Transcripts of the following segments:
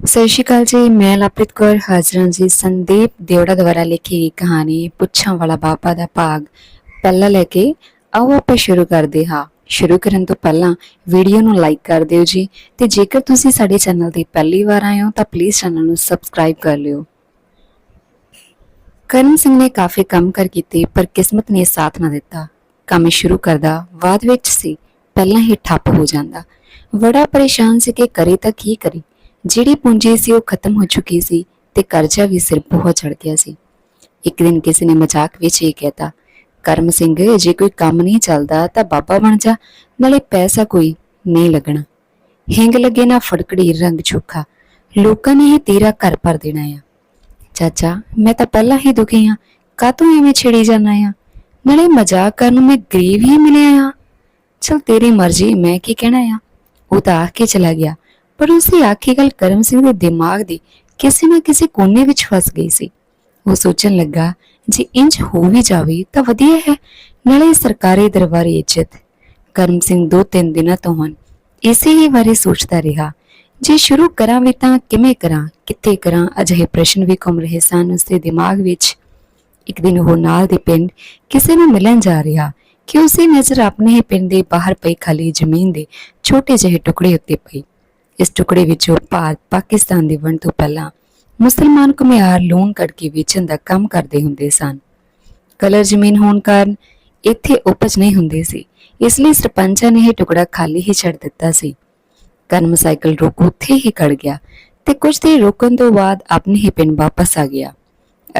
ਸਤਿ ਸ਼੍ਰੀ ਅਕਾਲ ਜੀ, ਮੈਂ ਲਵਪ੍ਰੀਤ ਕੌਰ ਹਾਜ਼ਰਾਂ ਜੀ, ਸੰਦੀਪ ਦੇਵੜਾ ਦੁਆਰਾ ਲਿਖੀ ਗਈ ਕਹਾਣੀ ਪੁੱਛਾਂ ਵਾਲਾ ਬਾਬਾ ਦਾ ਭਾਗ। ਪਹਿਲਾ ਲੈ ਕੇ ਆਓ ਆਪਾਂ ਸ਼ੁਰੂ ਕਰਦੇ ਹਾਂ। ਸ਼ੁਰੂ ਕਰਨ ਤੋਂ ਪਹਿਲਾਂ ਵੀਡੀਓ ਨੂੰ ਲਾਈਕ ਕਰ ਦਿਓ ਜੀ ਤੇ ਜੇਕਰ ਤੁਸੀਂ ਸਾਡੇ ਚੈਨਲ ਤੇ ਪਹਿਲੀ ਵਾਰ ਆਏ ਹੋ ਤਾਂ ਪਲੀਜ਼ ਚੈਨਲ ਨੂੰ ਸਬਸਕ੍ਰਾਈਬ ਕਰ ਲਿਓ। ਕਰਨ ਸਿੰਘ ਨੇ ਕਾਫੀ ਕੰਮ ਕਰ ਕੀਤੇ ਪਰ ਕਿਸਮਤ ਨੇ ਸਾਥ ਨਾ ਦਿੱਤਾ। ਕੰਮ ਸ਼ੁਰੂ ਕਰਦਾ ਬਾਅਦ ਵਿੱਚ ਸੀ, ਪਹਿਲਾਂ ਹੀ ਠੱਪ ਹੋ ਜਾਂਦਾ। ਬੜਾ ਪਰੇਸ਼ਾਨ ਸੀ ਕਿ ਕਰੇ ਤਾਂ ਕੀ ਕਰੇ। ਜਿਹੜੀ ਪੂੰਜੀ ਸੀ ਉਹ ਖਤਮ ਹੋ ਚੁੱਕੀ ਸੀ ਤੇ ਕਰਜ਼ਾ ਵੀ ਸਿਰ ਬਹੁਤ ਚੜ ਗਿਆ ਸੀ। ਇੱਕ ਦਿਨ ਕਿਸੇ ਨੇ ਮਜ਼ਾਕ ਵਿੱਚ ਇਹ ਕਹਿਤਾ, ਕਰਮ ਸਿੰਘ, ਜੇ ਕੋਈ ਕੰਮ ਨਹੀਂ ਚੱਲਦਾ ਤਾਂ ਬਾਬਾ ਬਣ ਜਾ, ਨਾਲੇ ਪੈਸਾ ਕੋਈ ਨਹੀਂ ਲੱਗਣਾ। ਹਿੰਗ ਲੱਗੇ ਨਾ ਫੜਕੜੀ ਰੰਗ ਚੋਖਾ, ਲੋਕਾਂ ਨੇ ਇਹ ਤੇਰਾ ਘਰ ਭਰ ਦੇਣਾ ਆ। ਚਾਚਾ, ਮੈਂ ਤਾਂ ਪਹਿਲਾਂ ਹੀ ਦੁਖੀ ਆ ਕਾਤੋਂ ਐਵੇਂ ਛੇੜੀ ਜਾਣਾ ਆ? ਨਾਲੇ ਮਜ਼ਾਕ ਕਰਨ ਨੂੰ ਮੈਂ ਗਰੀਬ ਹੀ ਮਿਲਿਆ ਆ। ਚਲ ਤੇਰੀ ਮਰਜ਼ੀ, ਮੈਂ ਕੀ ਕਹਿਣਾ ਆ? ਉਹ ਤਾਂ ਆਖ ਕੇ ਚਲਾ ਗਿਆ। ਪਰ ਉਸੇ ਆਖੀ ਗੱਲ ਕਰਮ ਸਿੰਘ ਦੇ ਦਿਮਾਗ ਦੀ ਕਿਸੇ ਨਾ ਕਿਸੇ ਕੋਨੇ ਵਿੱਚ ਫਸ ਗਈ ਸੀ। ਉਹ ਸੋਚਣ ਲੱਗਾ, ਜੇ ਇੰਜ ਹੋ ਵੀ ਜਾਵੇ ਤਾਂ ਵਧੀਆ ਹੈ, ਨਾਲੇ ਸਰਕਾਰੀ ਦਰਬਾਰੀ ਇੱਜ਼ਤ। ਕਰਮ ਸਿੰਘ ਦੋ ਤਿੰਨ ਦਿਨਾਂ ਤੋਂ ਹਨ ਇਸੇ ਹੀ ਬਾਰੇ ਸੋਚਦਾ ਰਿਹਾ, ਜੇ ਸ਼ੁਰੂ ਕਰਾਂ ਵੀ ਤਾਂ ਕਿਵੇਂ ਕਰਾਂ, ਕਿੱਥੇ ਕਰਾਂ, ਅਜਿਹੇ ਪ੍ਰਸ਼ਨ ਵੀ ਘੁੰਮ ਰਹੇ ਸਨ ਉਸਦੇ ਦਿਮਾਗ ਵਿੱਚ। ਇੱਕ ਦਿਨ ਉਹ ਨਾਲ ਦੇ ਪਿੰਡ ਕਿਸੇ ਨੂੰ ਮਿਲਣ ਜਾ ਰਿਹਾ, ਕਿ ਉਸੇ ਨਜ਼ਰ ਆਪਣੇ ਹੀ ਪਿੰਡ ਦੇ ਬਾਹਰ ਪਈ ਖਾਲੀ ਜ਼ਮੀਨ ਦੇ ਛੋਟੇ ਜਿਹੇ ਟੁਕੜੇ ਉੱਤੇ ਪਈ। ਇਸ ਟੁਕੜੇ ਵਿੱਚੋਂ ਭਾਰਤ ਪਾਕਿਸਤਾਨ ਦੀ ਵੰਡ ਤੋਂ ਪਹਿਲਾਂ ਮੁਸਲਮਾਨ ਘੁਮਿਆਰ ਲੂਣ ਕੱਢ ਕੇ ਵੇਚਣ ਦਾ ਕੰਮ ਕਰਦੇ ਹੁੰਦੇ ਸਨ। ਕਲਰ ਜ਼ਮੀਨ ਹੋਣ ਕਾਰਨ ਇੱਥੇ ਉਪਜ ਨਹੀਂ ਹੁੰਦੀ ਸੀ। ਇਸ ਲਈ ਸਰਪੰਚਾਂ ਨੇ ਇਹ ਟੁਕੜਾ ਖਾਲੀ ਹੀ ਛੱਡ ਦਿੱਤਾ ਸੀ। ਕਰਮ ਸਾਈਕਲ ਰੁਕ ਉੱਥੇ ਹੀ ਖੜ ਗਿਆ ਤੇ ਕੁਝ ਦੇਰ ਰੁਕਣ ਤੋਂ ਬਾਅਦ ਆਪਣੇ ਹੀ ਪਿੰਡ ਵਾਪਸ ਆ ਗਿਆ।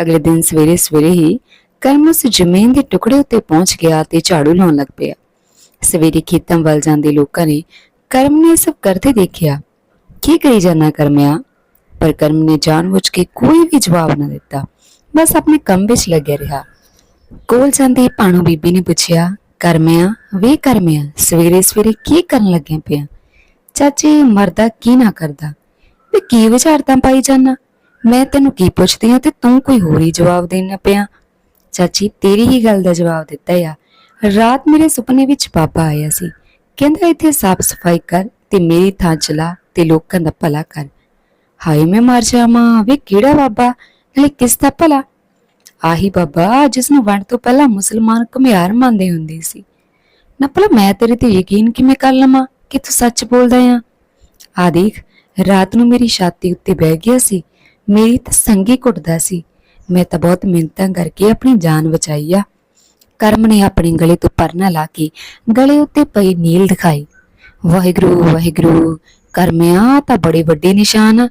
ਅਗਲੇ ਦਿਨ ਸਵੇਰੇ ਸਵੇਰੇ ਹੀ ਕਰਮ ਉਸ ਜ਼ਮੀਨ ਦੇ ਟੁਕੜੇ ਉੱਤੇ ਪਹੁੰਚ ਗਿਆ ਤੇ ਝਾੜੂ ਲਾਉਣ ਲੱਗ ਪਿਆ। ਸਵੇਰੇ ਖੇਤਾਂ ਵੱਲ ਜਾਂਦੇ ਲੋਕਾਂ ਨੇ ਕਰਮ ਨੇ ਇਹ ਸਭ ਕਰਦੇ ਦੇਖਿਆ। ਕੀ ਕਰੀ ਜਾਣਾ ਕਰਮਿਆ? ਪਰ ਕਰਮ ਨੇ ਜਾਣਬੁੱਝ ਕੇ ਕੋਈ ਵੀ ਜਵਾਬ ਨਾ ਦਿੱਤਾ। ਬਸ ਆਪਣੇ ਕੰਮ ਵਿੱਚ ਲੱਗਿਆ ਰਿਹਾ। ਕੋਲ ਜਾਂਦੀ ਭਾਣੋ ਬੀਬੀ ਨੇ ਪੁੱਛਿਆ, ਕਰਮਿਆ, ਵੇ ਕਰਮਿਆ, ਸਵੇਰੇ ਸਵੇਰੇ ਕੀ ਕਰਨ ਲੱਗਿਆ ਪਿਆ? ਚਾਚੀ, ਮਰਦਾ ਕੀ ਨਾ ਕਰਦਾ? ਵੀ ਕੀ ਵਿਚਾਰਤਾਂ ਪਾਈ ਜਾਨਾ? ਮੈਂ ਤੈਨੂੰ ਕੀ ਪੁੱਛਦੀ ਆ ਤੇ ਤੂੰ ਕੋਈ ਹੋਰ ਹੀ ਜਵਾਬ ਦੇਣਾ ਪਿਆ? ਚਾਚੀ ਤੇਰੀ ਹੀ ਗੱਲ ਦਾ ਜਵਾਬ ਦਿੱਤਾ ਆ। ਰਾਤ ਮੇਰੇ ਸੁਪਨੇ ਵਿੱਚ ਬਾਬਾ ਆਇਆ ਸੀ। ਕਹਿੰਦਾ, ਇੱਥੇ ਸਾਫ਼ ਸਫ਼ਾਈ ਕਰ ਤੇ ਮੇਰੀ ਥਾਂ ਚਲਾ। ਤੇ ਲੋਕਾਂ ਦਾ ਭਲਾ ਕਰ ਹਾਏ ਮੈਂ ਮਰ ਜਾਵਾਂ ਵੇ ਕਿਹੜਾ ਬਾਬਾ ਨਾਲੇ ਕਿਸ ਦਾ ਭਲਾ ਆਹੀ ਬਾਬਾ ਜਿਸ ਨੂੰ ਵੰਡ ਤੋਂ ਪਹਿਲਾਂ ਮੁਸਲਮਾਨ ਘੁਮਿਆਰ ਮੰਨਦੇ ਹੁੰਦੇ ਸੀ ਨਾ ਭਲਾ ਮੈਂ ਤੇਰੇ ਤੇ ਯਕੀਨ ਕਿਵੇਂ ਕਰ ਲਵਾਂ ਕਿ ਤੂੰ ਸੱਚ ਬੋਲਦਾ ਆ ਆ ਦੇਖ ਰਾਤ ਨੂੰ ਮੇਰੀ ਛਾਤੀ ਉੱਤੇ ਬਹਿ ਗਿਆ ਸੀ ਮੇਰੀ ਤਾਂ ਸੰਗੀ ਘੁੱਟਦਾ ਸੀ ਮੈਂ ਤਾਂ ਬਹੁਤ ਮਿਹਨਤਾਂ ਕਰਕੇ ਆਪਣੀ ਜਾਨ ਬਚਾਈ ਆ ਕਰਮ ਨੇ ਆਪਣੇ ਗਲੇ ਤੋਂ ਪਰਨਾ ਲਾ ਕੇ ਗਲੇ ਉੱਤੇ ਪਈ ਨੀਲ ਦਿਖਾਈ ਵਾਹਿਗੁਰੂ ਵਾਹਿਗੁਰੂ ਕਰਮਿਆ ਤਾਂ ਬੜੇ ਵੱਡੇ ਨਿਸ਼ਾਨ ਆ,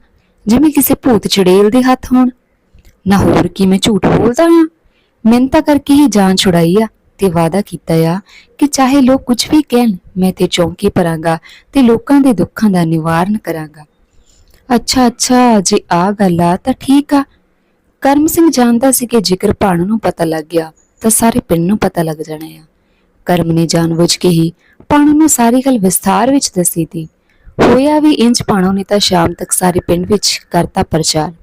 ਜਿਵੇਂ ਕਿਸੇ ਭੂਤ ਚੜੇਲ ਦੇ ਹੱਥ ਹੋਣ। ਨਾ ਹੋਰ ਕੀ ਮੈਂ ਝੂਠ ਬੋਲਦਾ ਹਾਂ? ਮਿਹਨਤਾਂ ਕਰਕੇ ਹੀ ਜਾਨ ਛੁਡਾਈ ਆ ਤੇ ਵਾਅਦਾ ਕੀਤਾ ਆ ਕਿ ਚਾਹੇ ਲੋਕ ਕੁਝ ਵੀ ਕਹਿਣ ਮੈਂ ਤੇ ਚੌਂਕੀ ਪਰਾਂਗਾ ਤੇ ਲੋਕਾਂ ਦੇ ਦੁੱਖਾਂ ਦਾ ਨਿਵਾਰਨ ਕਰਾਂਗਾ। ਅੱਛਾ ਅੱਛਾ ਜੇ ਆ ਗੱਲ ਆ ਤਾਂ ਠੀਕ ਆ। ਕਰਮ ਸਿੰਘ ਜਾਣਦਾ ਸੀ ਕਿ ਜੇਕਰ ਭਾਣੂ ਨੂੰ ਪਤਾ ਲੱਗ ਗਿਆ ਤਾਂ ਸਾਰੇ ਪਿੰਡ ਨੂੰ ਪਤਾ ਲੱਗ ਜਾਣਾ ਆ। ਕਰਮ ਨੇ ਜਾਣਬੁੱਝ ਕੇ ਹੀ ਭਾਣੂ ਨੂੰ ਸਾਰੀ ਗੱਲ ਵਿਸਥਾਰ ਵਿੱਚ ਦੱਸੀ ਤੀ। ਹੋਇਆ ਵੀ ਇੰਜ ਪਾਣੋ ਨੇ ਤਾਂ ਸ਼ਾਮ ਤੱਕ ਸਾਰੇ ਪਿੰਡ ਵਿੱਚ ਕਰਤਾ ਪ੍ਰਚਾਰ।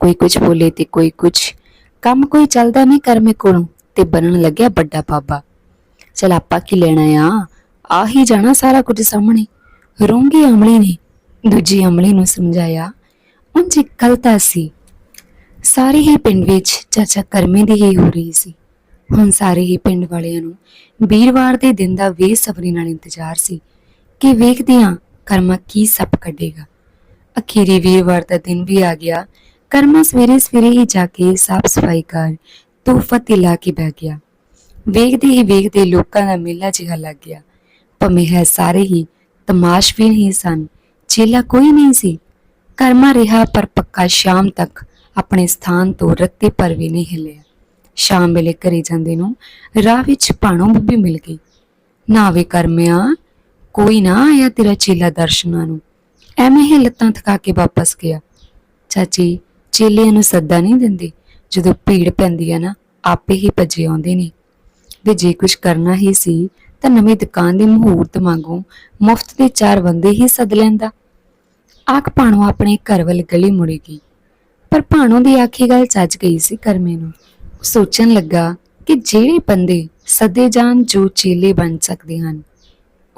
ਕੋਈ ਕੁਝ ਬੋਲੇ ਤੇ ਕੋਈ ਕੁਝ। ਕੰਮ ਕੋਈ ਚੱਲਦਾ ਨਹੀਂ ਕਰਮੇ ਕੋਲੋਂ ਤੇ ਬਣਨ ਲੱਗਿਆ ਵੱਡਾ ਬਾਬਾ। ਚਲ ਆਪਾਂ ਕੀ ਲੈਣਾ ਆ? ਆ ਹੀ ਜਾਣਾ ਸਾਰਾ ਕੁਝ ਸਾਹਮਣੇ। ਰੋਂਗੀ ਅਮਲੀ ਨੇ। ਦੂਜੀ ਅਮਲੀ ਨੂੰ ਸਮਝਾਇਆ, ਉਂਝ ਇੱਕ ਤਾਂ ਸੀ। ਸਾਰੇ ਹੀ ਪਿੰਡ ਵਿੱਚ ਚਾਚਾ ਕਰਮੇ ਦੀ ਹੀ ਹੋ ਰਹੀ ਸੀ। ਹੁਣ ਸਾਰੇ ਹੀ ਪਿੰਡ ਵਾਲਿਆਂ ਨੂੰ ਵੀਰਵਾਰ ਦੇ ਦਿਨ ਦਾ ਬੇਸਬਰੀ ਨਾਲ ਇੰਤਜ਼ਾਰ ਸੀ ਕਿ ਵੇਖਦਿਆਂ ਕਰਮਾ ਕੀ ਸੱਪ ਕੱਢੇਗਾ? ਅਖੀਰੀ ਵੀਰਵਾਰ ਦਾ ਦਿਨ ਵੀ ਆ ਗਿਆ। ਕਰਮਾ ਸਵੇਰੇ ਸਵੇਰੇ ਹੀ ਜਾ ਕੇ ਸਾਫ਼ ਸਫ਼ਾਈ ਕਰ ਤੋਹਫਾ ਤੇ ਲਾ ਕੇ ਬਹਿ ਗਿਆ। ਵੇਖਦੇ ਹੀ ਵੇਖਦੇ ਲੋਕਾਂ ਦਾ ਮੇਲਾ ਜਿਹਾ ਲੱਗ ਗਿਆ। ਭਵੇਂ ਹੈ ਸਾਰੇ ਹੀ ਤਮਾਸ਼ਬੀਨ ਹੀ ਸਨ। ਚੇਲਾ ਕੋਈ ਨਹੀਂ ਸੀ। ਕਰਮਾ ਰਿਹਾ ਪਰ ਪੱਕਾ ਸ਼ਾਮ ਤੱਕ ਆਪਣੇ ਸਥਾਨ ਤੋਂ ਰੱਤੇ ਪਰ ਵੀ ਨਹੀਂ ਹਿੱਲਿਆ। ਸ਼ਾਮ ਵੇਲੇ ਘਰੇ ਜਾਂਦੇ ਨੂੰ ਰਾਹ ਵਿੱਚ ਭਾਣੋ ਬੀਬੀ ਮਿਲ ਗਈ। ਨਾ ਵੇ ਕਰਮਿਆ ਕੋਈ ਨਾ ਆਇਆ ਤੇਰਾ ਚੇਲਾ ਦਰਸ਼ਨਾਂ ਨੂੰ। ਐਵੇਂ ਹੀ ਲੱਤਾਂ ਥਕਾ ਕੇ ਵਾਪਸ ਗਿਆ। ਚਾਚੀ, ਚੇਲਿਆਂ ਨੂੰ ਸੱਦਾ ਨਹੀਂ ਦਿੰਦੇ। ਜਦੋਂ ਭੀੜ ਪੈਂਦੀ ਹੈ ਨਾ, ਆਪੇ ਹੀ ਭੱਜੇ ਆਉਂਦੇ ਨੇ। ਵੀ ਜੇ ਕੁਝ ਕਰਨਾ ਹੀ ਸੀ, ਤਾਂ ਨਵੀਂ ਦੁਕਾਨ ਦੇ ਮਹੂਰਤ ਵਾਂਗੂ ਮੁਫਤ ਦੇ ਚਾਰ ਬੰਦੇ ਹੀ ਸੱਦ ਲੈਂਦਾ। ਆਖ ਭਾਣੋ ਆਪਣੇ ਘਰ ਵੱਲ ਗਲੀ ਮੁੜੇਗੀ ਪਰ ਭਾਣੋ ਦੀ ਆਖੀ ਗੱਲ ਚੱਜ ਗਈ ਸੀ ਕਰਮੇ ਨੂੰ। ਸੋਚਣ ਲੱਗਾ ਕਿ ਜਿਹੜੇ ਬੰਦੇ ਸੱਦੇ ਜਾਣ ਜੋ ਚੇਲੇ ਬਣ ਸਕਦੇ ਹਨ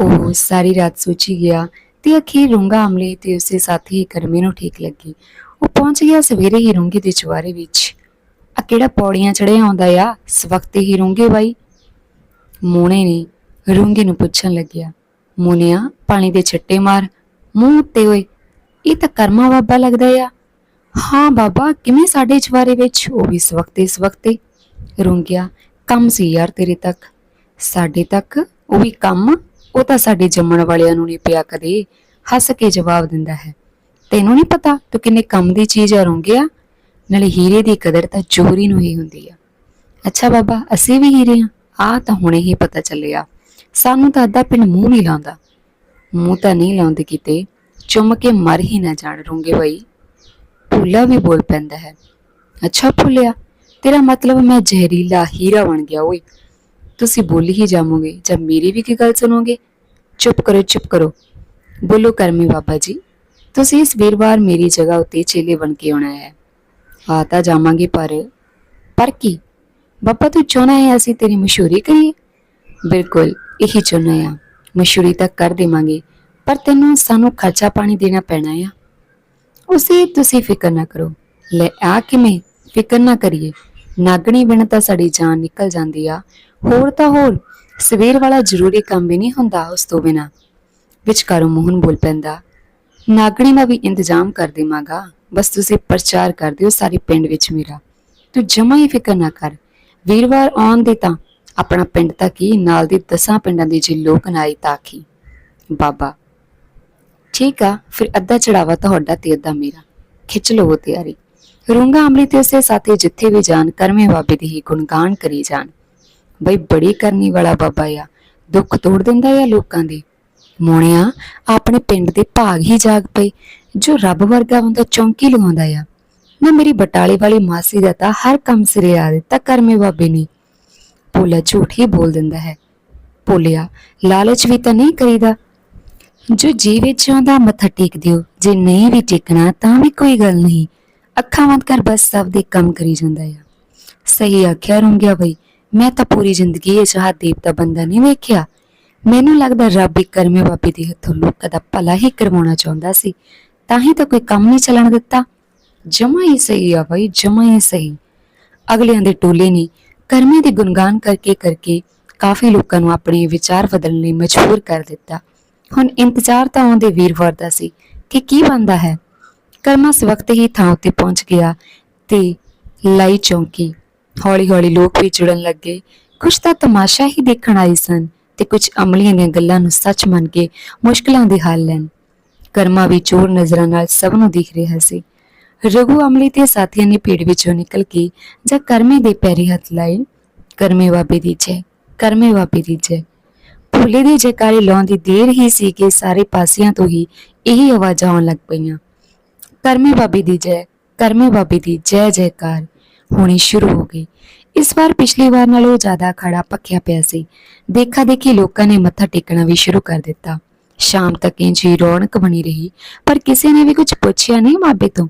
ਉਹ ਸਾਰੀ ਰਾਤ ਸੋਚੀ ਗਿਆ ਤੇ ਅਖੀਰ ਰੁੰਗਾ ਅਮਲੇ ਤੇ ਉਸੇ ਸਾਥੀ ਕਰਮੀ ਨੂੰ ਠੀਕ ਲੱਗੀ। ਉਹ ਪਹੁੰਚ ਗਿਆ ਸਵੇਰੇ ਹੀ ਰੁੰਗੇ ਦੇ ਚੁਬਾਰੇ ਵਿੱਚ। ਆ ਕਿਹੜਾ ਪੌੜੀਆਂ ਚੜਿਆ ਆਉਂਦਾ ਆ? ਸਵਖਤੇ ਹੀ ਰੁੰਗੇ ਬਾਈ। ਮੋਨੇ ਨੇ ਰੁੰਗੇ ਨੂੰ ਪੁੱਛਣ ਲੱਗਿਆ। ਮੋਨਿਆ, ਪਾਣੀ ਦੇ ਛੱਟੇ ਮਾਰ। ਮੂੰਹ ਉੱਤੇ ਹੋਏ ਇਹ ਤਾਂ ਕਰਮਾ ਬਾਬਾ ਲੱਗਦਾ ਆ। ਹਾਂ ਬਾਬਾ, ਕਿਵੇਂ ਸਾਡੇ ਚਵਾਰੇ ਵਿੱਚ? ਉਹ ਵੀ ਇਸ ਵਕਤੇ ਇਸ ਰੁੰਗਿਆ। ਕੰਮ ਸੀ ਯਾਰ ਤੇਰੇ ਤੱਕ। ਸਾਡੇ ਤੱਕ ਉਹ ਵੀ ਕੰਮ ਉਹ ਤਾਂ ਸਾਡੇ ਜੰਮਣ ਵਾਲਿਆਂ ਨੂੰ ਨਹੀਂ ਪਿਆ ਕਦੇ। ਹੱਸ ਕੇ ਜਵਾਬ ਦਿੰਦਾ ਹੈ। ਤੈਨੂੰ ਨਹੀਂ ਪਤਾ ਤੂੰ ਕਿੰਨੇ ਕੰਮ ਦੀ ਚੀਜ਼ ਆ ਰੁੰਗਿਆ? ਨਾਲੇ ਹੀਰੇ ਦੀ ਕਦਰ ਤਾਂ ਚੋਰੀ ਨੂੰ ਹੀ ਹੁੰਦੀ ਆ। ਅੱਛਾ ਬਾਬਾ, ਅਸੀਂ ਵੀ ਹੀਰੇ ਆ। ਆ ਤਾਂ ਹੁਣੇ ਹੀ ਪਤਾ ਚੱਲਿਆ। ਸਾਨੂੰ ਤਾਂ ਅੱਧਾ ਪਿੰਡ ਮੂੰਹ ਨਹੀਂ ਲਾਉਂਦਾ। ਮੂੰਹ ਤਾਂ ਨਹੀਂ ਲਾਉਂਦੇ ਕਿਤੇ। ਚੁੰਮ ਕੇ ਮਰ ਹੀ ਨਾ ਜਾਣ ਰੋਂਗੇ ਬਈ। ਭੁੱਲਾ ਵੀ ਬੋਲ ਪੈਂਦਾ ਹੈ। ਅੱਛਾ ਭੁੱਲਿਆ। ਤੇਰਾ ਮਤਲਬ ਮੈਂ ਜ਼ਹਿਰੀਲਾ ਹੀਰਾ ਬਣ ਗਿਆ ਓਏ। ਤੁਸੀਂ ਬੋਲੀ ਹੀ ਜਾਵੋਗੇ ਜਦ ਮੇਰੀ ਵੀ ਕੀ ਗੱਲ ਸੁਣੋਗੇ? ਚੁੱਪ ਕਰੋ ਚੁੱਪ ਕਰੋ। ਬੋਲੋ ਕਰਮੀ ਬਾਬਾ ਜੀ, ਤੁਸੀਂ ਇਸ ਵੀਰਵਾਰ ਮੇਰੀ ਜਗ੍ਹਾ ਉੱਤੇ ਚੇਲੇ ਬਣ ਕੇ ਆਉਣਾ ਹੈ। ਆ ਤਾਂ ਜਾਵਾਂਗੇ ਪਰ ਪਰ ਕੀ? ਬਾਬਾ ਤੂੰ ਚਾਹੁੰਦਾ ਹੈ ਅਸੀਂ ਤੇਰੀ ਮਸ਼ਹੂਰੀ ਕਰੀਏ? ਬਿਲਕੁਲ, ਇਹੀ ਚਾਹੁੰਦਾ ਆ ਮਸ਼ਹੂਰੀ ਤਾਂ ਕਰ ਦੇਵਾਂਗੇ, ਪਰ ਤੈਨੂੰ ਸਾਨੂੰ ਖਰਚਾ ਪਾਣੀ ਦੇਣਾ ਪੈਣਾ ਆ। ਉਸੇ ਤੁਸੀਂ ਫਿਕਰ ਨਾ ਕਰੋ। ਲੈ ਆ ਕਿਵੇਂ? ਫਿਕਰ ਨਾ ਕਰੀਏ। ਨਾਗਣੀ ਬਿਨ ਤਾਂ ਸਾਡੀ ਜਾਨ ਨਿਕਲ ਜਾਂਦੀ ਆ। ਹੋਰ ਤਾਂ ਹੋਰ, ਸਵੇਰ ਵਾਲਾ ਜ਼ਰੂਰੀ ਕੰਮ ਵੀ ਨਹੀਂ ਹੁੰਦਾ ਉਸ ਤੋਂ ਬਿਨਾ। ਵਿਚਕਾਰੋਂ ਮੋਹਨ ਬੋਲ ਪੈਂਦਾ, ਨਾਗਣੀ ਦਾ ਵੀ ਇੰਤਜ਼ਾਮ ਕਰ ਦੇਵਾਂਗਾ। ਬਸ ਤੁਸੀਂ ਪ੍ਰਚਾਰ ਕਰ ਦਿਓ ਸਾਰੇ ਪਿੰਡ ਵਿੱਚ ਮੇਰਾ। ਤੂੰ ਜਮਾ ਹੀ ਫਿਕਰ ਨਾ ਕਰ। ਵੀਰਵਾਰ ਆਉਣ ਦੇ ਤਾਂ ਆਪਣਾ ਪਿੰਡ ਤਾਂ ਕੀ, ਨਾਲ ਦੇ ਦਸਾਂ ਪਿੰਡਾਂ ਦੇ ਜੀ ਲੋਕ ਨਾਈ ਤਾਕੀ ਬਾਬਾ, ਠੀਕ ਆ, ਫਿਰ ਅੱਧਾ ਚੜਾਵਾ ਤੁਹਾਡਾ ਤੇ ਅੱਧਾ ਮੇਰਾ। ਖਿੱਚ ਲਵੋ ਤਿਆਰੀ। ਰੂੰਗਾ ਅਮਲੀ ਤੇ ਉਸੇ ਸਾਥੀ ਜਿੱਥੇ ਵੀ ਜਾਣ, ਕਰਮੇ ਬਾਬੇ ਦੀ ਹੀ ਗੁਣਗਾਨ ਕਰੀ ਜਾਣ। ਬਈ ਬੜੀ ਕਰਨੀ ਵਾਲਾ ਬਾਬਾ ਆ। ਦੁੱਖ ਤੋੜ ਦਿੰਦਾ ਆ ਲੋਕਾਂ ਦੇ। ਮੋਣਿਆ, ਆਪਣੇ ਪਿੰਡ ਦੇ ਭਾਗ ਹੀ ਜਾਗ ਪਏ, ਜੋ ਰੱਬ ਵਰਗਾ ਬੰਦਾ ਚੌਂਕੀ ਲਗਾਉਂਦਾ ਆ। ਨਾ ਮੇਰੀ ਬਟਾਲੇ ਵਾਲੀ ਮਾਸੀ ਦਾ ਤਾਂ ਹਰ ਕੰਮ ਸਿਰੇ ਆ ਦਿੱਤਾ ਕਰਮੇ ਬਾਬੇ ਨੇ। ਭੋਲਾ ਝੂਠ ਹੀ ਬੋਲ ਦਿੰਦਾ ਹੈ। ਭੋਲਿਆ, ਲਾਲਚ ਵੀ ਤਾਂ ਨਹੀਂ ਕਰੀਦਾ। ਜੋ ਜੀ ਵਿੱਚ ਆਉਂਦਾ ਮੱਥਾ ਟੇਕ ਦਿਓ, ਜੇ ਨਹੀਂ ਵੀ ਟੇਕਣਾ ਤਾਂ ਵੀ ਕੋਈ ਗੱਲ ਨਹੀਂ। ਅੱਖਾਂ ਬੰਦ ਕਰ ਬਸ ਸਭ ਦੇ ਕੰਮ ਕਰੀ ਜਾਂਦਾ ਆ। ਸਹੀ ਆਖਿਆ ਰੁੰਗਿਆ ਬਈ। ਮੈਂ ਤਾਂ ਪੂਰੀ ਜ਼ਿੰਦਗੀ ਇਹ ਚਾਹ ਦੇਵਤਾ ਬੰਦਾ ਨਹੀਂ ਵੇਖਿਆ। ਮੈਨੂੰ ਲੱਗਦਾ ਰੱਬ ਇੱਕ ਕਰਮੇ ਬਾਬੇ ਦੇ ਹੱਥੋਂ ਲੋਕਾਂ ਦਾ ਭਲਾ ਹੀ ਕਰਵਾਉਣਾ ਚਾਹੁੰਦਾ ਸੀ। ਤਾਂ ਹੀ ਤਾਂ ਕੋਈ ਕੰਮ ਨਹੀਂ ਚੱਲਣ ਦਿੱਤਾ। ਜਮਾ ਹੀ ਸਹੀ ਆ ਬਈ, ਜਮਾ ਹੀ ਸਹੀ। ਅਗਲਿਆਂ ਦੇ ਟੋਲੇ ਨੇ ਕਰਮੇ ਦੇ ਗੁਣਗਾਨ ਕਰਕੇ ਕਰਕੇ ਕਾਫੀ ਲੋਕਾਂ ਨੂੰ ਆਪਣੇ ਵਿਚਾਰ ਬਦਲਣ ਲਈ ਮਜਬੂਰ ਕਰ ਦਿੱਤਾ। ਹੁਣ ਇੰਤਜ਼ਾਰ ਤਾਂ ਆਉਂਦੇ ਵੀਰਵਾਰ ਦਾ ਸੀ ਕਿ ਕੀ ਬੰਦਾ ਹੈ। ਕਰਮਾ ਇਸ ਹੀ ਥਾਂ ਉੱਤੇ ਪਹੁੰਚ ਗਿਆ ਤੇ ਲਾਈ ਚੌਂਕੀ। ਹੌਲੀ ਹੌਲੀ ਲੋਕ ਵੀ ਜੁੜਨ ਲੱਗੇ। ਕੁਝ ਤਾਂ ਤਮਾਸ਼ਾ ਹੀ ਦੇਖਣ ਆਏ ਸਨ ਤੇ ਕੁਝ ਅਮਲੀਆਂ ਦੀਆਂ ਗੱਲਾਂ ਨੂੰ ਸੱਚ ਮੰਨ ਕੇ ਮੁਸ਼ਕਲਾਂ ਦੇ ਹੱਲ ਲੈਣ। ਕਰਮਾ ਵੀ ਚੋਰ ਨਜ਼ਰਾਂ ਨਾਲ ਸਭ ਨੂੰ ਦਿਖ ਰਿਹਾ ਸੀ। ਰਘੂ ਅਮਲੀ ਤੇ ਸਾਥੀਆਂ ਨੇ ਭੀੜ ਵਿੱਚੋਂ ਨਿਕਲ ਕੇ ਜਾਂ ਕਰਮੇ ਦੇ ਪੈਰੀ ਹੱਥ ਲਾਏ, ਕਰਮੇ ਬਾਬੇ ਦੀ ਜੈ, ਕਰਮੇ ਬਾਬੇ ਦੀ ਜੈ। ਭੋਲੇ ਦੇ ਜੈਕਾਰੇ ਲਾਉਣ ਦੀ ਦੇਰ ਹੀ ਸੀ ਕਿ ਸਾਰੇ ਪਾਸਿਆਂ ਤੋਂ ਹੀ ਇਹੀ ਆਵਾਜ਼ਾਂ ਆਉਣ ਲੱਗ ਪਈਆਂ। ਕਰਮੇ ਬਾਬੇ ਦੀ ਜੈ, ਕਰਮੇ ਬਾਬੇ ਦੀ ਜੈ ਜੈਕਾਰ। ਹੋਣੀ ਸ਼ੁਰੂ ਹੋ ਗਈ। ਇਸ ਵਾਰ ਪਿਛਲੀ ਵਾਰ ਨਾਲੋਂ ਜ਼ਿਆਦਾ ਖੜਾ ਪੱਕਿਆ ਪਿਆ ਸੀ। ਦੇਖਾ ਦੇਖੀ ਲੋਕਾਂ ਨੇ ਮੱਥਾ ਟੇਕਣਾ ਵੀ ਸ਼ੁਰੂ ਕਰ ਦਿੱਤਾ। ਸ਼ਾਮ ਤੱਕ ਇੰਜੀ ਰੌਣਕ ਬਣੀ ਰਹੀ, ਪਰ ਕਿਸੇ ਨੇ ਵੀ ਕੁਝ ਪੁੱਛਿਆ ਨਹੀਂ ਬਾਬੇ ਤੋਂ।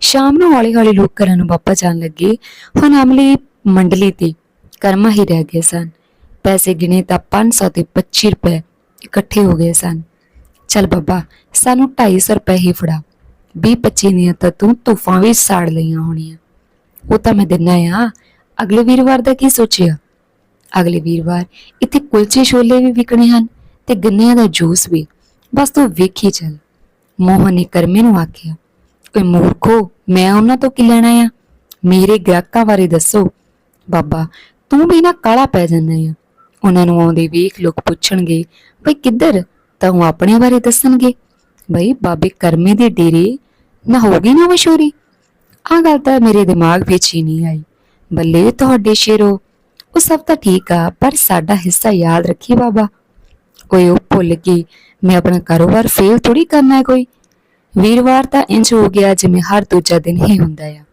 ਸ਼ਾਮ ਨੂੰ ਹੌਲੀ ਹੌਲੀ ਲੋਕ ਘਰਾਂ ਨੂੰ ਵਾਪਸ ਜਾਣ ਲੱਗੇ। ਹੁਣ ਅਮਲੀ ਮੰਡਲੀ ਤੇ ਕਰਮਾ ਹੀ ਰਹਿ ਗਏ ਸਨ। ਪੈਸੇ ਗਿਣੇ ਤਾਂ 500 ਤੇ 25 ਰੁਪਏ ਇਕੱਠੇ ਹੋ ਗਏ ਸਨ। ਚਲ ਬੱਬਾ, ਸਾਨੂੰ 250 ਰੁਪਏ ਹੀ ਫੜਾ। 20 25 ਦੀਆਂ ਤਾਂ ਤੂੰ ਤੂਫਾਨ ਵੀ ਸਾੜ ਲਈਆਂ ਹੋਣੀਆਂ। ਉਹ ਤਾਂ ਮੈਂ ਦਿਨਾ ਆ ਅਗਲੇ ਵੀਰਵਾਰ ਦਾ ਕੀ ਸੋਚਿਆ? ਅਗਲੇ ਵੀਰਵਾਰ ਇੱਥੇ ਕੁਲਚੇ ਛੋਲੇ ਵੀ ਵਿਕਣੇ ਹਨ ਤੇ ਗੰਨਿਆਂ ਦਾ ਜੂਸ ਵੀ। ਬਸ ਤੂੰ ਵੇਖੀ ਚੱਲ। ਮੋਹਨ ਨੇ ਕਰਮੇ ਨੂੰ ਆਖਿਆ, ਓਏ ਮੂਰਖੋ, ਮੈਂ ਉਹਨਾਂ ਤੋਂ ਕੀ ਲੈਣਾ ਆ? ਮੇਰੇ ਗ੍ਰਾਹਕਾਂ ਬਾਰੇ ਦੱਸੋ। ਬਾਬਾ, ਤੂੰ ਵੀ ਨਾ ਕਾਲਾ ਪੈ ਜਾਂਦਾ ਆ। ਉਹਨਾਂ ਨੂੰ ਆਉਂਦੇ ਵੇਖ ਲੋਕ ਪੁੱਛਣਗੇ, ਬਈ ਕਿੱਧਰ? ਤਾਂ ਉਹ ਆਪਣੇ ਬਾਰੇ ਦੱਸਣਗੇ। ਬਈ ਬਾਬੇ ਕਰਮੇ ਦੇ ਡੇਰੇ? ਨਾ ਹੋਗੀ ਨਾ ਮਸ਼ਹੂਰੀ ਆਹ ਗੱਲ ਤਾਂ ਮੇਰੇ ਦਿਮਾਗ ਵਿੱਚ ਹੀ ਨਹੀਂ ਆਈ। ਬੱਲੇ, ਤੁਹਾਡੇ ਸ਼ੇਰੋ, ਉਹ ਸਭ ਤਾਂ ਠੀਕ ਆ, ਪਰ ਸਾਡਾ ਹਿੱਸਾ ਯਾਦ ਰੱਖੀ ਬਾਬਾ। ਓਏ, ਉਹ ਭੁੱਲ ਗਈ, ਮੈਂ ਆਪਣਾ ਕਾਰੋਬਾਰ ਫੇਲ ਥੋੜੀ ਕਰਨਾ ਹੈ ਕੋਈ। ਵੀਰਵਾਰ ਤਾਂ ਇੰਜ ਹੋ ਗਿਆ ਜਿਵੇਂ ਹਰ ਦੂਜਾ ਦਿਨ ਹੀ ਹੁੰਦਾ ਆ।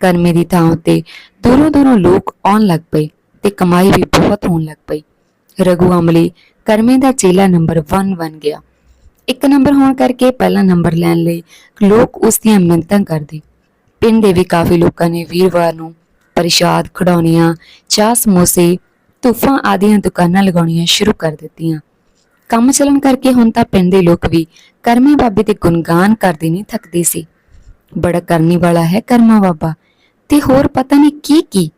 ਕਰਮੇ ਦੀ ਥਾਂ ਉੱਤੇ ਦੂਰੋਂ ਦੂਰੋਂ ਲੋਕ ਆਉਣ ਲੱਗ ਪਏ ਤੇ ਕਮਾਈ ਵੀ ਬਹੁਤ ਹੋਣ ਲੱਗ ਪਈ। ਰਘੂ ਅਮਲੀ ਕਰਮੇ ਦਾ ਚੇਲਾ ਨੰਬਰ 1 ਬਣ ਗਿਆ। ਇੱਕ ਨੰਬਰ ਹੋਣ ਕਰਕੇ ਪਹਿਲਾ ਨੰਬਰ ਲੈਣ ਲਈ ਲੋਕ ਉਸ ਦੀਆਂ ਮਿੰਨਤਾਂ ਕਰਦੇ। ਪਿੰਡ ਦੇ ਵੀ ਕਾਫੀ ਲੋਕਾਂ ਨੇ ਵੀਰਵਾਰ ਨੂੰ ਪ੍ਰਸ਼ਾਦ ਖਡਾਉਣੀਆਂ ਚਾਹ, ਸਮੋਸੇ ਤੂਫਾਂ ਆਦੀਆਂ ਦੁਕਾਨਾਂ ਲਗਾਉਣੀਆਂ ਸ਼ੁਰੂ ਕਰ ਦਿੱਤੀਆਂ। ਕੰਮ ਚੱਲਣ ਕਰਕੇ ਹੁਣ ਤਾਂ ਪਿੰਡ ਦੇ ਲੋਕ ਵੀ ਕਰਮੇ ਬਾਬੇ ਦੇ ਗੁਣਗਾਨ ਕਰਦੇ ਨਹੀਂ ਥੱਕਦੇ ਸੀ। ਬੜਾ ਕਰਨੀ ਵਾਲਾ ਹੈ ਕਰਮਾ ਬਾਬਾ। ਤੇ ਹੋਰ ਪਤਾ ਨਹੀਂ ਕੀ ਕੀ।